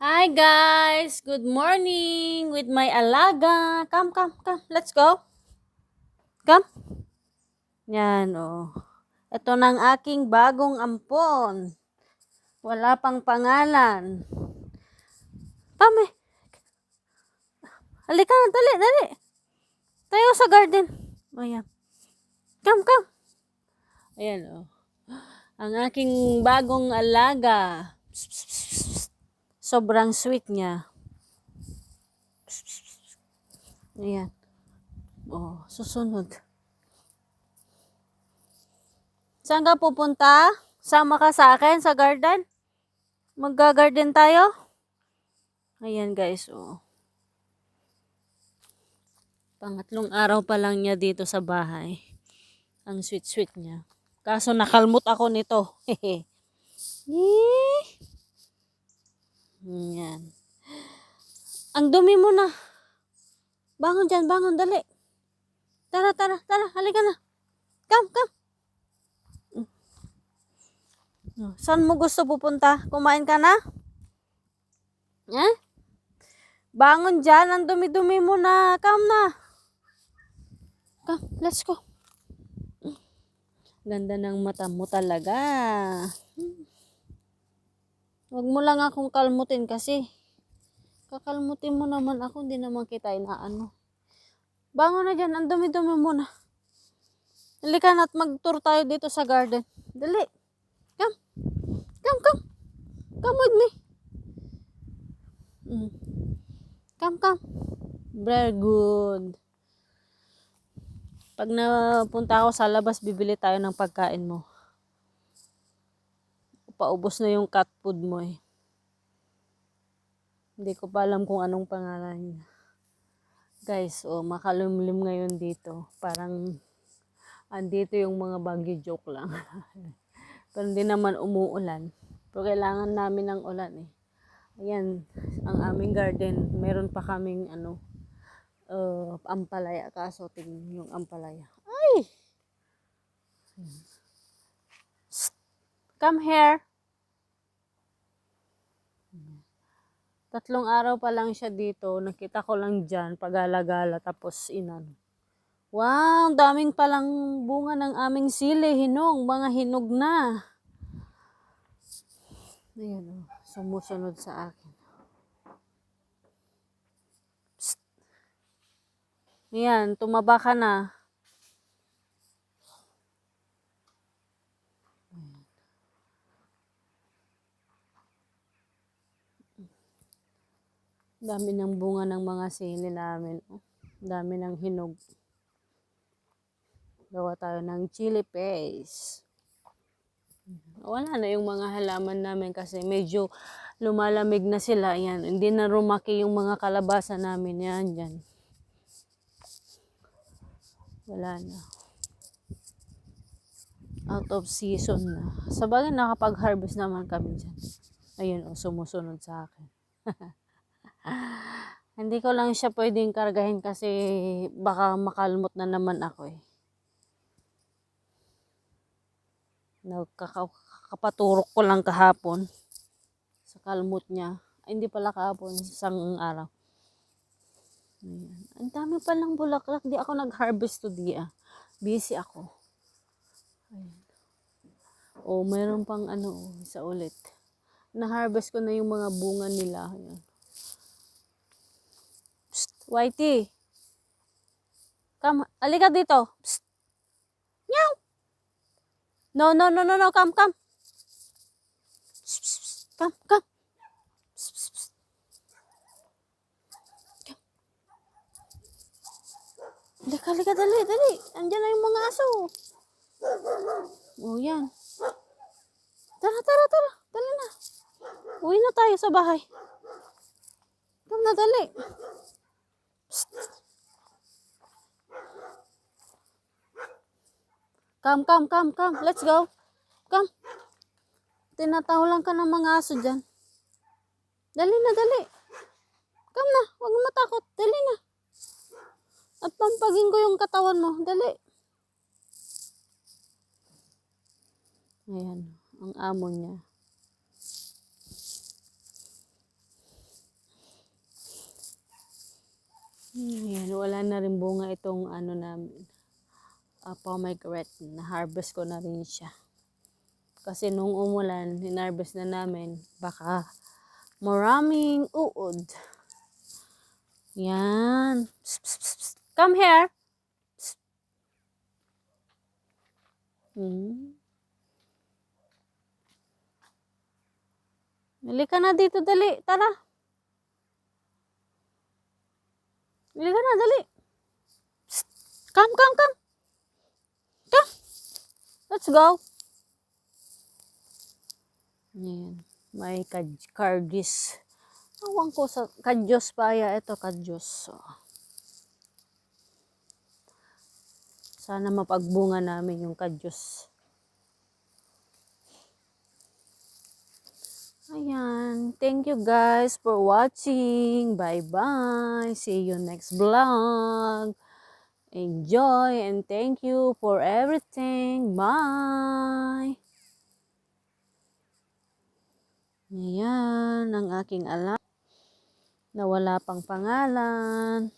Hi guys! Good morning with my alaga. Come, come, come. Let's go. Come. Yan, oh. Ito ng aking bagong ampon. Wala pang pangalan. Tame. Halika na, dali, dali. Tayo sa garden. Ayan. Come, come. Ayan, oh. Ang aking bagong alaga. Psst, psst. Sobrang sweet niya. Ayan. Oh, susunod. Saan ka pupunta? Sama ka sa akin sa garden? Magga-garden tayo? Ayan guys, oh. Pangatlong araw pa lang niya dito sa bahay. Ang sweet-sweet niya. Kaso nakalmot ako nito. Hehe. Yan. Ang dumi mo na. Bangon dyan, bangon, dali. Tara, tara, tara, halika na. Come, come. Mm. Oh, Saan mo gusto pupunta? Kumain ka na? Eh? Bangon dyan, ang dumi-dumi mo na. Come na. Come, let's go. Mm. Ganda ng mata mo talaga. Hmm. Huwag mo lang akong kalmutin kasi. Kakalmutin mo naman ako, hindi naman kita inaano. Bangon na dyan, ang dumi-dumi mo na. Halika na at mag-tour tayo dito sa garden. Dali. Come. Come, come. Come with me. Mm. Come, come. Very good. Pag napunta ako sa labas, bibili tayo ng pagkain mo. Paubos na yung cat food mo eh. Hindi ko pa alam kung anong pangalan niya. Guys, oh, makalumlim ngayon dito. Parang andito yung mga bagyo joke lang. Pero hindi naman umuulan. Pero kailangan namin ng ulan eh. Ayan, ang aming garden. Meron pa kaming ano, uh, ampalaya. Kaso tingnan yung ampalaya. Ay! Come here. Tatlong araw pa lang siya dito. Nakita ko lang dyan, pagala-gala, tapos inan. Wow, daming palang bunga ng aming sili, hinog, mga hinog na. Ayan, oh, sumusunod sa akin. Psst. Ayan, tumaba ka na. Dami ng bunga ng mga sili namin. Oh. Dami ng hinog. Gawa tayo ng chili paste. Wala na yung mga halaman namin kasi medyo lumalamig na sila. Yan. Hindi na rumaki yung mga kalabasa namin. Yan, yan. Wala na. Out of season na. Sa bagay, nakapag-harvest naman kami dyan. Ayun, oh, sumusunod sa akin. Hindi ko lang siya pwedeng kargahin kasi baka makalmot na naman ako eh. Nagkakapaturok ko lang kahapon sa kalmot niya. Ay, hindi pala kahapon, isang araw. Ayan. Ang dami palang bulaklak. Di ako nag-harvest today ah. Busy ako. Ayan. Oh, mayroon pang ano, oh, isa ulit. Na-harvest ko na yung mga bunga nila. Ayan. Whitey. Come, alika dito. Psst. Meow. No, no, no, no, no, come, come. Psst, psst, psst. Come, come. Psst, psst, psst. Come. Halika, halika, dali, dali. Andiyan na yung mga aso. Oh, yan. Tara, tara, tara. Dali na. Uwi na tayo sa bahay. Come na, dali. Come, come, come, come. Let's go. Come. Tinatawalan ka ng mga aso dyan. Dali na, dali. Come na. Huwag matakot. Dali na. At pampagin ko yung katawan mo. Dali. Ayan. Ang amo niya. Ayan, wala na rin bunga itong ano namin. Uh, pomegranate. Na-harvest ko na rin siya. Kasi nung umulan, hinarvest na namin. Baka maraming uod. Yan. Come here. Psst. Hmm. Dali na dito, dali. Tara. Dali ka na, dali. Psst. Come, come, come. Come. Let's go. Ayan. May cardis. Awan ko sa kadyos pa ya. Ito, kadyos. So, sana mapagbunga namin yung kadyos. Thank you guys for watching. Bye-bye. See you next vlog. Enjoy and thank you for everything. Bye. Ayan ang aking alam na wala pang pangalan.